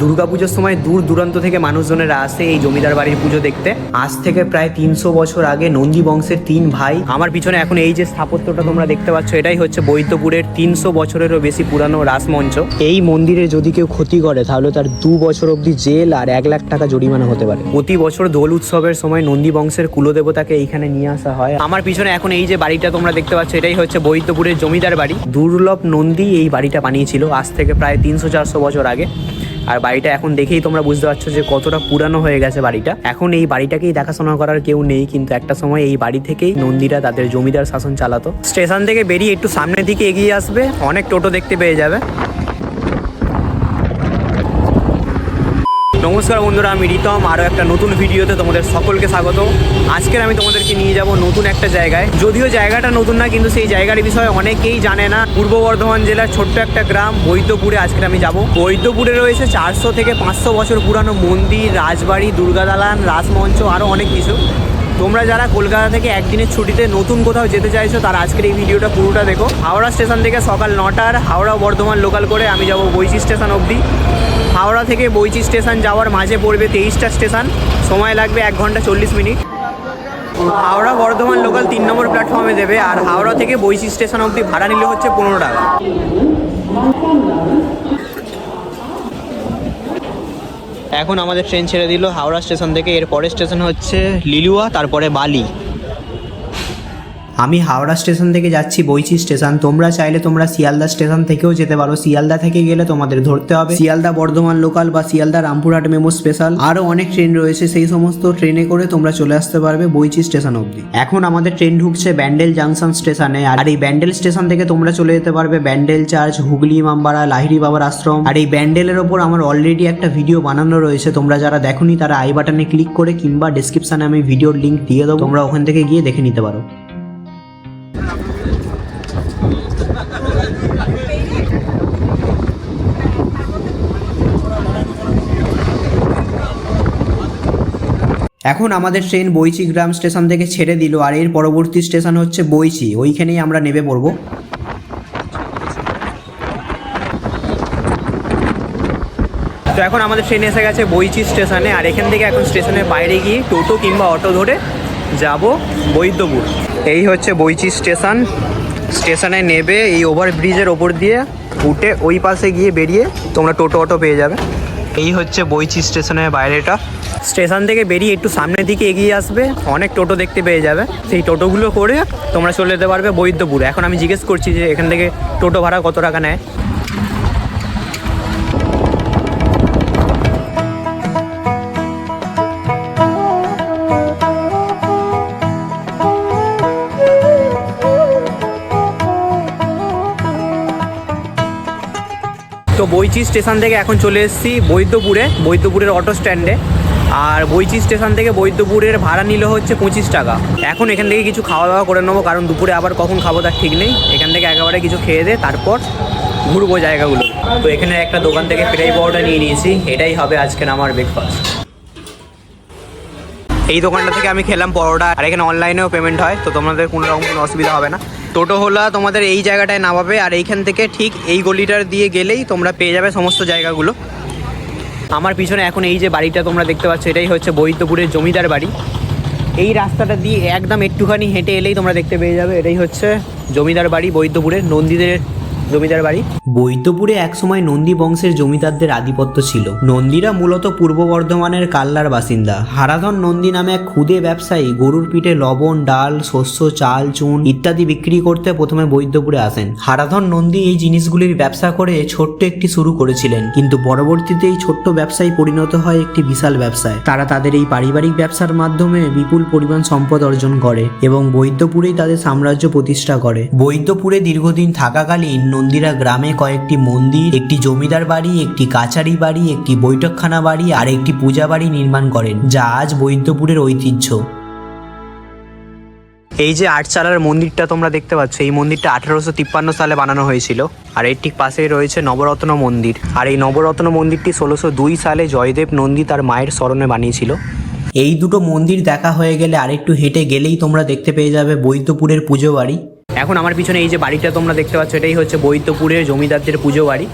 দুর্গাপুজোর সময় দূর দূরান্ত থেকে মানুষজনেরা আসে এই জমিদার বাড়ির পুজো দেখতে। আজ থেকে প্রায় তিনশো বছর আগে নন্দী বংশের তিন ভাই। আমার পিছনে এখন এই যে স্থাপত্যটা তোমরা দেখতে পাচ্ছ, এটাই হচ্ছে বৈদ্যপুরের তিনশো বছরেরও বেশি পুরানো রাসমঞ্চ। এই মন্দিরে যদি কেউ ক্ষতি করে, তাহলে তার দু বছর অবধি জেল আর এক লাখ টাকা জরিমানা হতে পারে। প্রতি বছর দোল উৎসবের সময় নন্দী বংশের কুলদেবতাকে এইখানে নিয়ে আসা হয়। আমার পিছনে এখন এই যে বাড়িটা তোমরা দেখতে পাচ্ছ, এটাই হচ্ছে বৈদ্যপুরের জমিদার বাড়ি। দুর্লভ নন্দী এই বাড়িটা বানিয়েছিল আজ থেকে প্রায় তিনশো চারশো বছর আগে। আর বাড়িটা এখন দেখেই তোমরা বুঝতে পারছ যে কতটা পুরানো হয়ে গেছে বাড়িটা। এখন এই বাড়িটাকেই দেখাশোনা করার কেউ নেই, কিন্তু একটা সময় এই বাড়ি থেকেই নন্দীরা তাদের জমিদার শাসন চালাতো। স্টেশন থেকে বেরিয়ে একটু সামনের দিকে এগিয়ে আসবে, অনেক টোটো দেখতে পেয়ে যাবে। নমস্কার বন্ধুরা, আমি রিতম। আরও একটা নতুন ভিডিওতে তোমাদের সকলকে স্বাগত। আজকের আমি তোমাদেরকে নিয়ে যাব নতুন একটা জায়গায়। যদিও জায়গাটা নতুন না, কিন্তু সেই জায়গার বিষয়ে অনেকেই জানে না। পূর্ব বর্ধমান জেলার ছোট্ট একটা গ্রাম, বৈদ্যপুরে আজকে আমি যাব। বৈদ্যপুরে রয়েছে চারশো থেকে পাঁচশো বছর পুরানো মন্দির, রাজবাড়ি, দুর্গা দালান, রাসমঞ্চ, আরও অনেক কিছু। তোমরা যারা কলকাতা থেকে একদিনের ছুটিতে নতুন কোথাও যেতে চাইছো, তারা আজকের এই ভিডিওটা পুরোটা দেখো। হাওড়া স্টেশন থেকে সকাল নটার, হাওড়া বর্ধমান লোকাল করে আমি যাব বৈশি স্টেশন অবধি। হাওড়া থেকে বৈচি স্টেশন যাওয়ার মাঝে পড়বে তেইশটা স্টেশন। সময় লাগবে এক ঘণ্টা চল্লিশ মিনিট। হাওড়া বর্ধমান লোকাল তিন নম্বর প্ল্যাটফর্মে দেবে, আর হাওড়া থেকে বৈশি স্টেশন অবধি ভাড়া নিলে হচ্ছে পনেরো টাকা। এখন আমাদের ট্রেন ছেড়ে দিল হাওড়া স্টেশন থেকে এর পরের স্টেশন হচ্ছে লিলুয়া, তারপরে বালি। আমি হাওড়া স্টেশন থেকে যাচ্ছি বইচি স্টেশন। তোমরা চাইলে তোমরা শিয়ালদা স্টেশন থেকেও যেতে পারো। শিয়ালদা থেকে গেলে তোমাদের ধরতে হবে। শিয়ালদা বর্ধমান লোকাল বা শিয়ালদা রামপুরহাট মেমো স্পেশাল আরও অনেক ট্রেন রয়েছে, সেই সমস্ত ট্রেনে করে তোমরা চলে আসতে পারবে বইচি স্টেশন অবধি। এখন আমাদের ট্রেন ঢুকছে ব্যান্ডেল জাংশন স্টেশনে আর এই ব্যান্ডেল স্টেশন থেকে তোমরা চলে যেতে পারবে ব্যান্ডেল চার্চ হুগলি ইমামবাড়া লাহিড়ি বাবার আশ্রম। আর এই ব্যান্ডেলের ওপর আমার অলরেডি একটা ভিডিও বানানো রয়েছে। তোমরা যারা দেখোনি তারা আই বাটনে ক্লিক করে কিংবা ডিসক্রিপশনে আমি ভিডিওর লিঙ্ক দিয়ে দেবো। তোমরা ওখান থেকে গিয়ে দেখে নিতে পারো। এখন আমাদের ট্রেন বইচি গ্রাম স্টেশন থেকে ছেড়ে দিল, আর এর পরবর্তী স্টেশন হচ্ছে বইচি ওইখানেই আমরা নেমে পড়ব। তো এখন আমাদের ট্রেন এসে গেছে বইচি স্টেশনে আর এখান থেকে এখন স্টেশনের বাইরে গিয়ে টোটো কিংবা অটো ধরে যাব বৈদ্যপুর। এই হচ্ছে বইচি স্টেশন স্টেশনে নেবে এই ওভার ব্রিজের ওপর দিয়ে, উঠে ওই পাশে গিয়ে বেরিয়ে তোমরা টোটো অটো পেয়ে যাবে। এই হচ্ছে বইচি স্টেশনের বাইরেটা। স্টেশন থেকে বেরিয়ে একটু সামনের দিকে এগিয়ে আসবে, অনেক টোটো দেখতে পেয়ে যাবে। সেই টোটোগুলো করে তোমরা চলে যেতে পারবে বৈদ্যপুর। এখন আমি জিজ্ঞেস করছি যে এখান থেকে টোটো ভাড়া কত টাকা নেয়? তো বইচি স্টেশন থেকে এখন চলে এসেছি বৈদ্যপুরে, বৈদ্যপুরের অটো স্ট্যান্ডে আর বইচি স্টেশন থেকে বৈদ্যপুরের ভাড়া নিল হচ্ছে পঁচিশ টাকা। এখন এখান থেকে কিছু খাওয়া দাওয়া করে নেব, কারণ দুপুরে আবার কখন খাব তার ঠিক নেই। এখান থেকে একেবারে কিছু খেয়ে দে তারপর ঘুরবো জায়গাগুলো। তো এখানে একটা দোকান থেকে ফ্রাই পাউডার নিয়ে নিয়েছি, এটাই হবে আজকের আমার ব্রেকফাস্ট এই দোকানটা থেকে আমি খেলাম পরোটা, আর এখানে অনলাইনেও পেমেন্ট হয়, তো তোমাদের কোনো রকম কোনো অসুবিধা হবে না। টোটো হলা তোমাদের এই জায়গাটায় নামাবে, আর এইখান থেকে ঠিক এই গলিটার দিয়ে গেলেই তোমরা পেয়ে যাবে সমস্ত জায়গাগুলো। আমার পিছনে এখন এই যে বাড়িটা তোমরা দেখতে পাচ্ছ, এটাই হচ্ছে বৈদ্যপুরের জমিদার বাড়ি। এই রাস্তাটা দিয়ে একদম একটুখানি হেঁটে এলেই তোমরা দেখতে পেয়ে যাবে, এটাই হচ্ছে জমিদার বাড়ি বৈদ্যপুরের নন্দীদের জমিদার বাড়ি? বৈদ্যপুরে একসময় নন্দী বংশের জমিদারদের আধিপত্য ছিল। নন্দীরা মূলত পূর্ব বর্ধমানের কাল্লার বাসিন্দা। হারাধন নন্দী নামে এক ক্ষুদে ব্যবসায়ী গরুর পিঠে লবণ, ডাল, শস্য, চাল, চুন ইত্যাদি বিক্রি করতে প্রথমে বৈদ্যপুরে আসেন। হারাধন নন্দী এই জিনিসগুলির ব্যবসা করে ছোট্ট একটি শুরু করেছিলেন। কিন্তু পরবর্তীতে এই ছোট্ট ব্যবসায় পরিণত হয় একটি বিশাল ব্যবসায়। তারা তাদের এই পারিবারিক ব্যবসার মাধ্যমে বিপুল পরিমাণ সম্পদ অর্জন করে এবং বৈদ্যপুরেই তাদের সাম্রাজ্য প্রতিষ্ঠা করে। বৈদ্যপুরে দীর্ঘদিন থাকাকালীন নন্দীরা গ্রামে কয়েকটি মন্দির একটি জমিদার বাড়ি একটি কাচারি বাড়ি একটি বৈঠকখানা বাড়ি আর একটি পূজা বাড়ি নির্মাণ করেন যা আজ বৈদ্যপুরের ঐতিহ্য। এই যে আটচালার মন্দিরটা তোমরা দেখতে পাচ্ছ এই মন্দিরটা আঠারোশো তিপ্পান্ন সালে বানানো হয়েছিল আর এর ঠিক পাশেই রয়েছে নবরত্ন মন্দির। আর এই নবরত্ন মন্দিরটি ষোলোশো দুই সালে জয়দেব নন্দী তার মায়ের স্মরণে বানিয়েছিল। এই দুটো মন্দির দেখা হয়ে গেলে আরেকটু হেঁটে গেলেই তোমরা দেখতে পেয়ে যাবে বৈদ্যপুরের পুজো বাড়ি। এখন আমার পিছনে এই যে বাড়িটা তোমরা দেখতে পাচ্ছ, এটাই হচ্ছে বৈদ্যপুরের জমিদারদের পুজো বাড়ি।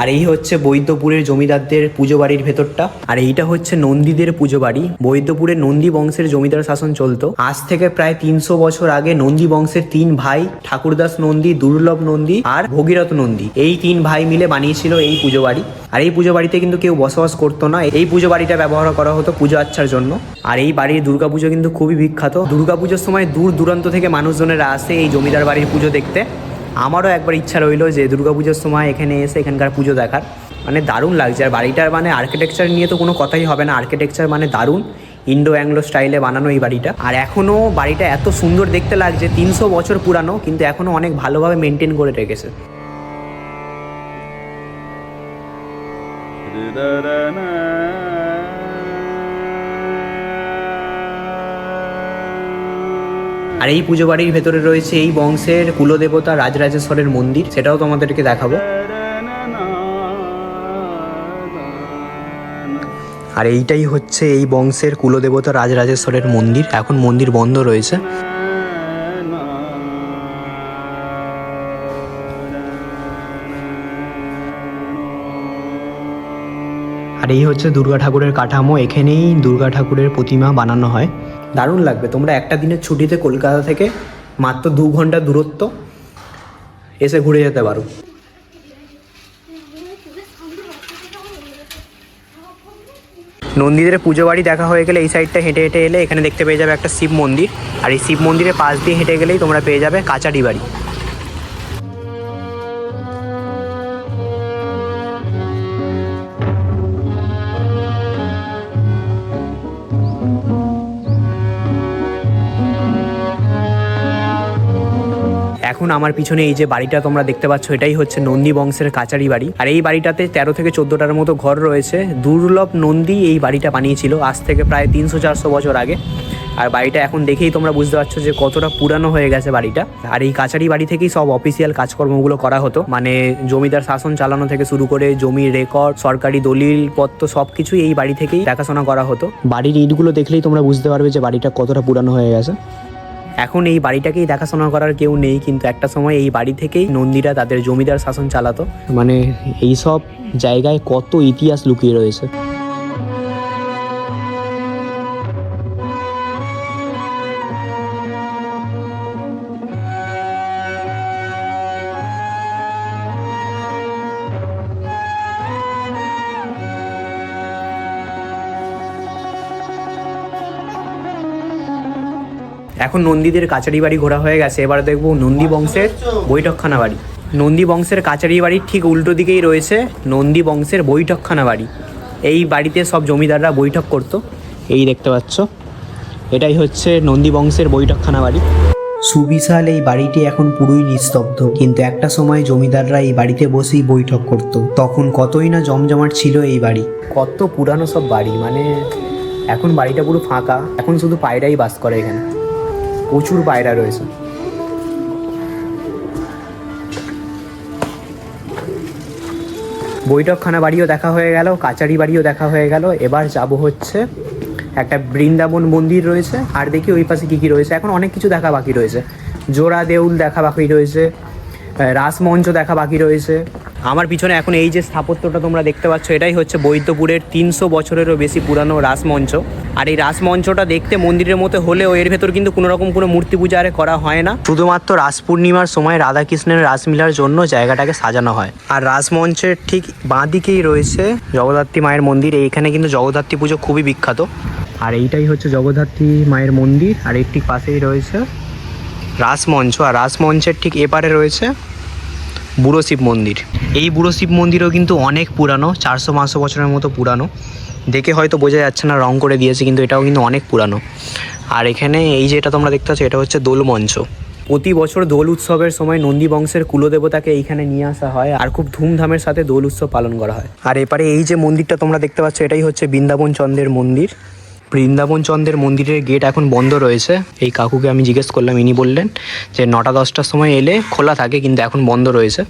আর এই হচ্ছে বৈদ্যপুরের জমিদারদের পুজো বাড়ির ভেতরটা। আর এইটা হচ্ছে নন্দীদের পুজো বাড়ি। বৈদ্যপুরের নন্দী বংশের জমিদার শাসন চলতো। আজ থেকে প্রায় তিনশো বছর আগে নন্দী বংশের তিন ভাই, ঠাকুরদাস নন্দী, দুর্লভ নন্দী আর ভগীরথ নন্দী, এই তিন ভাই মিলে বানিয়েছিল এই পুজো বাড়ি। আর এই পুজো বাড়িতে কিন্তু কেউ বসবাস করতো না। এই পুজো বাড়িটা ব্যবহার করা হতো পুজো আচ্ছার জন্য। আর এই বাড়ির দুর্গাপুজো কিন্তু খুবই বিখ্যাত। দুর্গাপুজোর সময় দূর দূরান্ত থেকে মানুষজনেরা আসে এই জমিদার বাড়ির পুজো দেখতে। আমারও একবার ইচ্ছা রইল যে দুর্গাপুজোর সময় এখানে এসে এখানকার পুজো দেখার। মানে দারুণ লাগছে। আর বাড়িটার মানে আর্কিটেকচার নিয়ে তো কোনো কথাই হবে না। আর্কিটেকচার মানে দারুণ। ইন্ডো অ্যাংলো স্টাইলে বানানো এই বাড়িটা। আর এখনও বাড়িটা এত সুন্দর দেখতে লাগছে, তিনশো বছর পুরানো, কিন্তু এখনও অনেক ভালোভাবে মেনটেন করে রেখেছে। আর এই পুজো বাড়ির ভেতরে রয়েছে এই বংশের কুলদেবতা রাজরাজেশ্বরের মন্দির, সেটাও তোমাদেরকে দেখাবো। আর এইটাই হচ্ছে এই বংশের কুলদেবতা রাজরাজেশ্বরের মন্দির, এখন মন্দির বন্ধ রয়েছে। আর এই হচ্ছে দুর্গা ঠাকুরের কাঠামো, এখানেই দুর্গা ঠাকুরের প্রতিমা বানানো হয়। দারুণ লাগবে। তোমরা একটা দিনের ছুটিতে কলকাতা থেকে মাত্র দু ঘণ্টা দূরত্ব এসে ঘুরে যেতে পারো। নন্দীদের পুজো বাড়ি দেখা হয়ে গেলে এই সাইডটা হেঁটে হেঁটে এলে এখানে দেখতে পেয়ে যাবে একটা শিব মন্দির। আর এই শিব মন্দিরের পাশ দিয়ে হেঁটে গেলেই তোমরা পেয়ে যাবে কাচারি বাড়ি। এখন আমার পিছনে এই যে বাড়িটা তোমরা দেখতে পাচ্ছ, এটাই হচ্ছে নন্দী বংশের কাচারি বাড়ি। আর এই বাড়িটাতে তেরো থেকে চোদ্দটার মতো ঘর রয়েছে। দুর্লভ নন্দী এই বাড়িটা বানিয়েছিল আজ থেকে প্রায় তিনশো চারশো বছর আগে। আর বাড়িটা এখন দেখেই তোমরা বুঝতে পারছ যে কতটা পুরানো হয়ে গেছে বাড়িটা। আর এই কাচারি বাড়ি থেকেই সব অফিসিয়াল কাজকর্মগুলো করা হতো। মানে জমিদার শাসন চালানো থেকে শুরু করে জমির রেকর্ড সরকারি দলিল পত্র সব কিছুই এই বাড়ি থেকেই দেখাশোনা করা হতো। বাড়ির ইটগুলো দেখলেই তোমরা বুঝতে পারবে যে বাড়িটা কতটা পুরানো হয়ে গেছে। এখন এই বাড়িটাকেই দেখাশোনা করার কেউ নেই, কিন্তু একটা সময় এই বাড়ি থেকেই নন্দীরা তাদের জমিদার শাসন চালাতো। মানে এইসব জায়গায় কত ইতিহাস লুকিয়ে রয়েছে। এখন নন্দীদের কাচারি বাড়ি ঘোরা হয়ে গেছে। এবার দেখব নন্দী বংশের বৈঠকখানা বাড়ি। নন্দী বংশের কাচারি বাড়ির ঠিক উল্টো দিকেই রয়েছে নন্দী বংশের বৈঠকখানা বাড়ি। এই বাড়িতে সব জমিদাররা বৈঠক করতো। এই দেখতে পাচ্ছ এটাই হচ্ছে নন্দী বংশের বৈঠকখানা বাড়ি। সুবিশাল এই বাড়িটি এখন পুরোই নিস্তব্ধ কিন্তু একটা সময় জমিদাররা এই বাড়িতে বসেই বৈঠক করত। তখন কতই না জমজমাট ছিল এই বাড়ি। কত পুরানো সব বাড়ি মানে এখন বাড়িটা পুরো ফাঁকা এখন শুধু পায়রাই বাস করে এখানে। প্রচুর পায়রা রয়েছে। বৈঠকখানা বাড়িও দেখা হয়ে গেল, কাচারি বাড়িও দেখা হয়ে গেল। এবার যাব হচ্ছে একটা বৃন্দাবন মন্দির রয়েছে। আর দেখি ওই পাশে কী কী রয়েছে। এখন অনেক কিছু দেখা বাকি রয়েছে। জোড়া দেউল দেখা বাকি রয়েছে রাসমঞ্চ দেখা বাকি রয়েছে। আমার পিছনে এখন এই যে স্থাপত্যটা তোমরা দেখতে পাচ্ছ, এটাই হচ্ছে বৈদ্যপুরের তিনশো বছরেরও বেশি পুরানো রাসমঞ্চ। আর এই রাসমঞ্চটা দেখতে মন্দিরের মতো হলেও এর ভেতর কিন্তু কোনো রকম কোনো মূর্তি পূজা আরে করা হয় না। শুধুমাত্র রাস পূর্ণিমার সময় রাধাকৃষ্ণের রাসমিলার জন্য জায়গাটাকে সাজানো হয়। আর রাসমঞ্চের ঠিক বাঁ দিকেই রয়েছে জগদ্ধাত্রী মায়ের মন্দির। এইখানে কিন্তু জগদ্ধাত্রী পুজো খুবই বিখ্যাত। আর এইটাই হচ্ছে জগদ্ধাত্রী মায়ের মন্দির। আর ঠিক পাশেই রয়েছে রাসমঞ্চ। আর রাসমঞ্চের ঠিক এপারে রয়েছে বুড়ো শিব মন্দির। এই বুড়ো শিব মন্দিরও কিন্তু অনেক পুরানো, চারশো পাঁচশো বছরের মতো পুরানো। দেখে হয়তো বোঝা যাচ্ছে না, রং করে দিয়েছে, কিন্তু এটাও কিন্তু অনেক পুরানো। আর এখানে এই যে এটা তোমরা দেখতে পাচ্ছ, এটা হচ্ছে দোল মঞ্চ। প্রতি বছর দোল উৎসবের সময় নন্দী বংশের কুলদেবতাকে এইখানে নিয়ে আসা হয়, আর খুব ধুমধামের সাথে দোল উৎসব পালন করা হয়। আর এপারে এই যে মন্দিরটা তোমরা দেখতে পাচ্ছ, এটাই হচ্ছে বৃন্দাবন চন্দ্রের মন্দির। বৃন্দাবন চন্দ্রের মন্দিরের গেট এখন বন্ধ রয়েছে। এই কাকুকে আমি জিজ্ঞেস করলাম, ইনি বললেন যে নটা দশটার সময় এলে খোলা থাকে, কিন্তু এখন বন্ধ রয়েছে।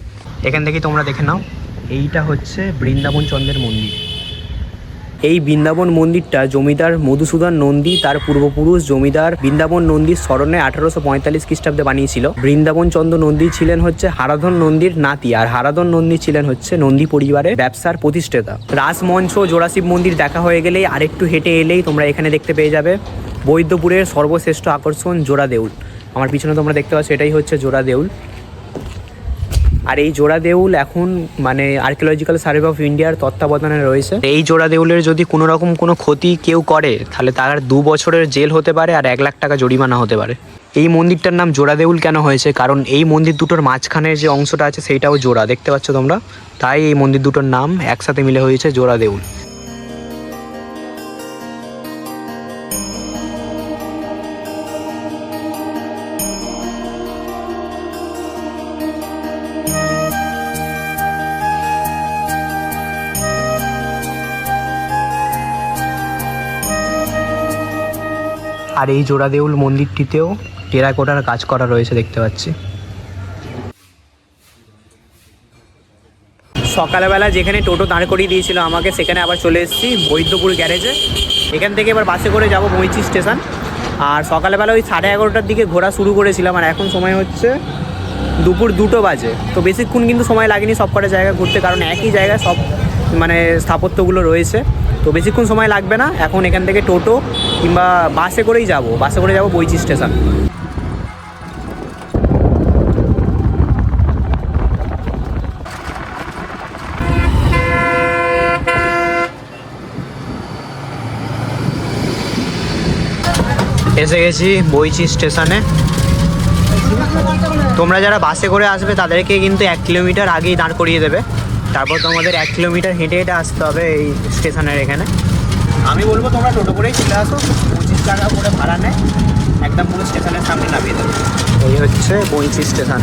এখান থেকেই তোমরা দেখে নাও, এইটা হচ্ছে বৃন্দাবন চন্দ্রের মন্দির। এই বৃন্দাবন মন্দিরটা জমিদার মধুসূদন নন্দী, তার পূর্বপুরুষ জমিদার বৃন্দাবন নন্দীর স্মরণে আঠারোশো পঁয়তাল্লিশ খ্রিস্টাব্দে বানিয়েছিল। বৃন্দাবন চন্দ্র নন্দী ছিলেন হচ্ছে হারাধন নন্দীর নাতি, আর হারাধন নন্দী ছিলেন হচ্ছে নন্দী পরিবারের ব্যবসার প্রতিষ্ঠাতা। রাসমঞ্চ জোড়াশিব মন্দির দেখা হয়ে গেলেই আরেকটু হেঁটে এলেই তোমরা এখানে দেখতে পেয়ে যাবে। বৈদ্যপুরের সর্বশ্রেষ্ঠ আকর্ষণ জোড়া দেউল। আমার পিছনে তোমরা দেখতে পাচ্ছ এটাই হচ্ছে জোড়া দেউল। আর এই জোড়া দেউল এখন মানে আর্কিওলজিক্যাল সার্ভে অফ ইন্ডিয়ার তত্ত্বাবধানে রয়েছে। এই জোড়া দেউলের যদি কোনো রকম কোনো ক্ষতি কেউ করে, তাহলে তার দু বছরের জেল হতে পারে আর এক লাখ টাকা জরিমানা হতে পারে। এই মন্দিরটার নাম জোড়া দেউল কেন হয়েছে? কারণ এই মন্দির দুটোর মাঝখানের যে অংশটা আছে, সেইটাও জোড়া। দেখতে পাচ্ছ তোমরা? তাই এই মন্দির দুটোর নাম একসাথে মিলে হয়েছে জোড়া আর এই জোড়া দেউল মন্দিরটিতেও টেরাকোটার কাজ করা রয়েছে দেখতে পাচ্ছি। সকালবেলা যেখানে টোটো দাঁড় করিয়ে দিয়েছিল আমাকে, সেখানে আবার চলে এসেছি বৈদ্যপুর গ্যারেজে। এখান থেকে এবার বাসে করে যাব মৈচি স্টেশন। আর সকালবেলা ওই সাড়ে এগারোটার দিকে ঘোরা শুরু করেছিলাম, আর এখন সময় হচ্ছে দুপুর দুটো বাজে। তো বেশিক্ষণ কিন্তু সময় লাগেনি সব কটা জায়গা ঘুরতে, কারণ একই জায়গায় সব মানে স্থাপত্যগুলো রয়েছে। তো বেশিক্ষণ সময় লাগবে না, এখন এখান থেকে টোটো কিংবা বাসে করেই যাব, বাসে করে যাব বইচি স্টেশন। এসে গেছি বইচি স্টেশনে। তোমরা যারা বাসে করে আসবে, তাদেরকে কিন্তু এক কিলোমিটার আগেই দাঁড় করিয়ে দেবে। তারপর তোমাদের এক কিলোমিটার হেঁটে হেঁটে আসতে হবে এই স্টেশনের এখানে। আমি বলব তোমরা টোটো করেই চলে আসো পঁচিশ টাকা করে ভাড়া নেয় একদম পুরো স্টেশনের সামনে নামিয়ে দেবে এই হচ্ছে বইচি স্টেশন।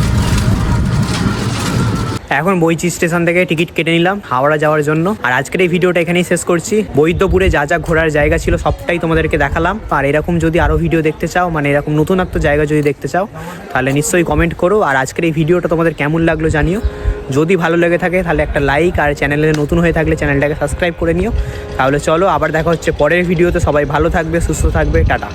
এখন বইচি স্টেশন থেকে টিকিট কেটে নিলাম হাওড়া যাওয়ার জন্য। আর আজকের এই ভিডিওটা এখানেই শেষ করছি। বৈদ্যপুরে যা যা ঘোরার জায়গা ছিল সবটাই তোমাদেরকে দেখালাম। আর এরকম যদি আরও ভিডিও দেখতে চাও মানে এরকম নতুনত্ব জায়গা যদি দেখতে চাও তাহলে নিশ্চয়ই কমেন্ট করো। আর আজকের এই ভিডিওটা তোমাদের কেমন লাগল জানিও। যদি ভালো লেগে থাকে তাহলে একটা লাইক আর চ্যানেলে নতুন হয়ে থাকলে চ্যানেলটাকে সাবস্ক্রাইব করে নিও। তাহলে চলো আবার দেখা হচ্ছে পরের ভিডিওতে সবাই ভালো থাকবে, সুস্থ থাকবে, টাটা।